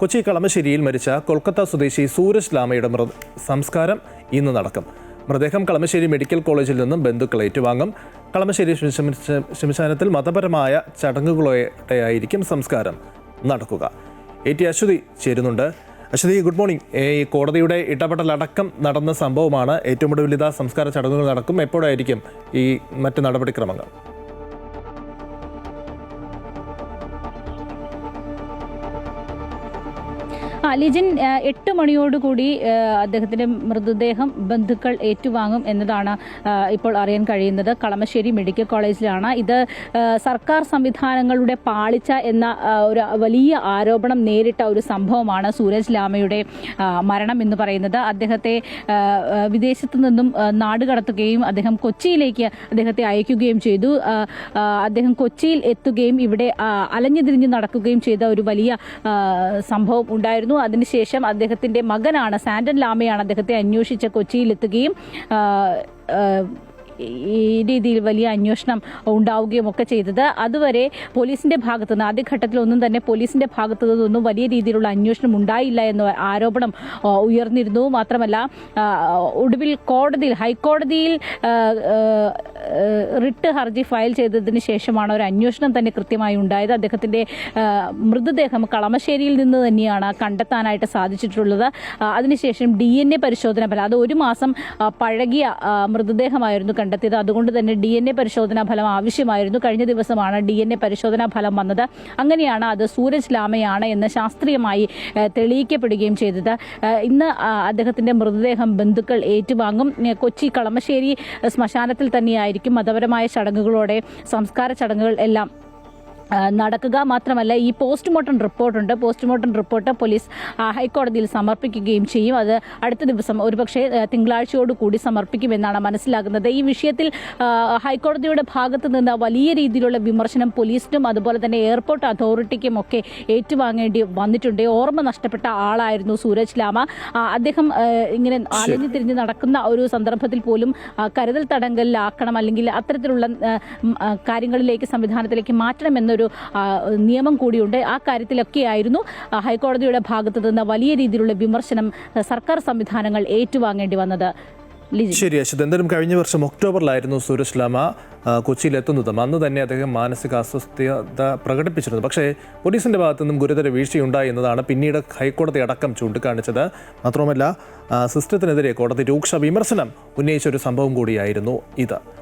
കൊച്ചി കളമശ്ശേരിയിൽ മരിച്ച കൊൽക്കത്ത സ്വദേശി സൂരജ് ലാമയുടെ മൃത സംസ്കാരം ഇന്ന് നടക്കും. മൃതദേഹം കളമശ്ശേരി മെഡിക്കൽ കോളേജിൽ നിന്നും ബന്ധുക്കൾ ഏറ്റുവാങ്ങും. കളമശ്ശേരി ശ്മശ- ശ്മശാനത്തിൽ മതപരമായ ചടങ്ങുകളോടെയായിരിക്കും സംസ്കാരം നടക്കുക. എ ടി അശ്വതി ചേരുന്നുണ്ട്. Aswathy good morning. ഈ കോടതിയുടെ ഇടപെടലടക്കം നടന്ന സംഭവമാണ് ഏറ്റവും ഒടുവിൽ സംസ്കാര ചടങ്ങുകൾ നടക്കും. എപ്പോഴായിരിക്കും ഈ മറ്റ് നടപടിക്രമങ്ങൾ? ആ ലിജിൻ എട്ട് മണിയോടുകൂടി അദ്ദേഹത്തിന്റെ മൃതദേഹം ബന്ധുക്കൾ ഏറ്റുവാങ്ങും എന്നതാണ് ഇപ്പോൾ അറിയാൻ കഴിയുന്നത്. കളമശ്ശേരി മെഡിക്കൽ കോളേജിലാണ്. ഇത് സർക്കാർ സംവിധാനങ്ങളുടെ പാളിച്ച എന്ന ഒരു വലിയ ആരോപണം നേരിട്ട ഒരു സംഭവമാണ് സൂരജ് ലാമയുടെ മരണം എന്ന് പറയുന്നത്. അദ്ദേഹത്തെ വിദേശത്തു നിന്നും നാട് കടത്തുകയും അദ്ദേഹം കൊച്ചിയിലേക്ക് അദ്ദേഹത്തെ അയക്കുകയും ചെയ്തു. അദ്ദേഹം കൊച്ചിയിൽ എത്തുകയും ഇവിടെ അലഞ്ഞു തിരിഞ്ഞ് നടക്കുകയും ചെയ്ത ഒരു വലിയ സംഭവം ഉണ്ടായിരുന്നു. അതിനുശേഷം അദ്ദേഹത്തിന്റെ മകനാണ് സാൻഡൻ ലാമയാണ് അദ്ദേഹത്തെ അന്വേഷിച്ച് കൊച്ചിയിലെത്തുകയും ഈ രീതിയിൽ വലിയ അന്വേഷണം ഉണ്ടാവുകയും ഒക്കെ ചെയ്തത്. അതുവരെ പോലീസിന്റെ ഭാഗത്തു നിന്ന് ആദ്യഘട്ടത്തിലൊന്നും തന്നെ പോലീസിന്റെ ഭാഗത്തു നിന്നൊന്നും വലിയ രീതിയിലുള്ള അന്വേഷണം ഉണ്ടായില്ല എന്ന ആരോപണം ഉയർന്നിരുന്നു. മാത്രമല്ല ഒടുവിൽ കോടതിയിൽ ഹൈക്കോടതിയിൽ റിട്ട് ഹർജി ഫയൽ ചെയ്തതിന് ശേഷമാണ് ഒരു അന്വേഷണം തന്നെ കൃത്യമായി ഉണ്ടായത്. അദ്ദേഹത്തിന്റെ മൃതദേഹം കളമശ്ശേരിയിൽ നിന്ന് തന്നെയാണ് കണ്ടെത്താനായിട്ട് സാധിച്ചിട്ടുള്ളത്. അതിനുശേഷം ഡി എൻ എ പരിശോധന ഫലം അത് ഒരു മാസം പഴകിയ മൃതദേഹമായിരുന്നു മൃതദേഹമായിരുന്നു കണ്ടെത്തിയത്. അതുകൊണ്ട് തന്നെ ഡി എൻ എ പരിശോധനാ ഫലം ആവശ്യമായിരുന്നു. കഴിഞ്ഞ ദിവസമാണ് ഡി എൻ എ പരിശോധനാ ഫലം വന്നത്. അങ്ങനെയാണ് അത് സൂരജ് ലാമയാണ് എന്ന് ശാസ്ത്രീയമായി തെളിയിക്കപ്പെടുകയും ചെയ്തത്. ഇന്ന് അദ്ദേഹത്തിന്റെ മൃതദേഹം ബന്ധുക്കൾ ഏറ്റുവാങ്ങും. കൊച്ചി കളമശ്ശേരി ശ്മശാനത്തിൽ തന്നെയായിരിക്കും. മതപരമായ ചടങ്ങുകളോടെ സംസ്കാര ചടങ്ങുകൾ എല്ലാം നടക്കുക മാത്രമല്ല ഈ പോസ്റ്റ്മോർട്ടം റിപ്പോർട്ടുണ്ട്. പോസ്റ്റ്മോർട്ടം റിപ്പോർട്ട് പോലീസ് ഹൈക്കോടതിയിൽ സമർപ്പിക്കുകയും ചെയ്യും. അത് അടുത്ത ദിവസം ഒരുപക്ഷെ ആ, തിങ്കളാഴ്ചയോട് കൂടി സമർപ്പിക്കുമെന്നാണ് മനസ്സിലാകുന്നത്. ഈ വിഷയത്തിൽ ഹൈക്കോടതിയുടെ ഭാഗത്ത് നിന്ന് വലിയ രീതിയിലുള്ള വിമർശനം പോലീസിനും അതുപോലെ തന്നെ എയർപോർട്ട് അതോറിറ്റിക്കും ഒക്കെ ഏറ്റുവാങ്ങേണ്ടി വന്നിട്ടുണ്ട്. ഓർമ്മ നഷ്ടപ്പെട്ട ആളായിരുന്നു സൂരജ് ലാമ. അദ്ദേഹം ഇങ്ങനെ അലഞ്ഞു തിരിഞ്ഞ് നടക്കുന്ന ഒരു സന്ദർഭത്തിൽ പോലും കരുതൽ തടങ്കലിലാക്കണം അല്ലെങ്കിൽ അത്തരത്തിലുള്ള കാര്യങ്ങളിലേക്ക് സംവിധാനത്തിലേക്ക് മാറ്റണമെന്നൊരു ആ, നിയമം കൂടിയുണ്ട്. ആ കാര്യത്തിലൊക്കെയായിരുന്നു ഹൈക്കോടതിയുടെ ഭാഗത്ത് നിന്ന് വലിയ രീതിയിലുള്ള വിമർശനം സർക്കാർ സംവിധാനങ്ങൾ ഏറ്റുവാങ്ങേണ്ടി വന്നത്. ശരി അശ്വത്. എന്തായാലും കഴിഞ്ഞ വർഷം ഒക്ടോബറിലായിരുന്നു സൂരജ് ലാമ കൊച്ചിയിൽ എത്തുന്നതും അന്ന് തന്നെ അദ്ദേഹം മാനസിക അസ്വസ്ഥത പ്രകടിപ്പിച്ചിരുന്നു. പക്ഷേ പോലീസിന്റെ ഭാഗത്തു നിന്നും ഗുരുതര വീഴ്ചയുണ്ടായി എന്നതാണ് പിന്നീട് ഹൈക്കോടതി അടക്കം ചൂണ്ടിക്കാണിച്ചത്. മാത്രമല്ല സിസ്റ്റത്തിനെതിരെ കോടതി രൂക്ഷ വിമർശനം ഉന്നയിച്ച ഒരു സംഭവം കൂടിയായിരുന്നു ഇത്.